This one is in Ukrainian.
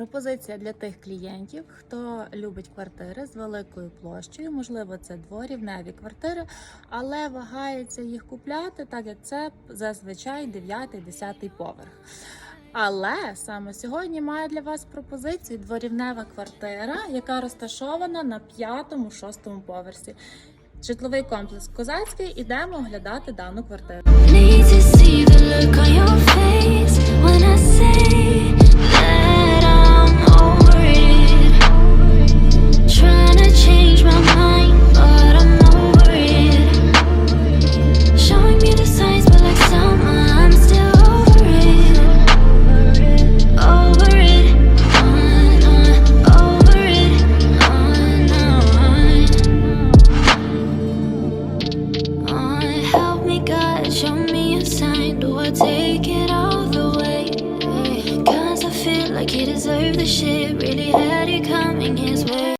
Пропозиція для тих клієнтів, хто любить квартири з великою площею, можливо, це дворівневі квартири, але вагається їх купляти, так як це зазвичай 9-10 поверх. Але саме сьогодні маю для вас пропозицію дворівнева квартира, яка розташована на п'ятому-шостому поверсі. Житловий комплекс Козацький. Ідемо оглядати дану квартиру. Sign. Do I take it all the way? Cause I feel like you deserve the shit. Really.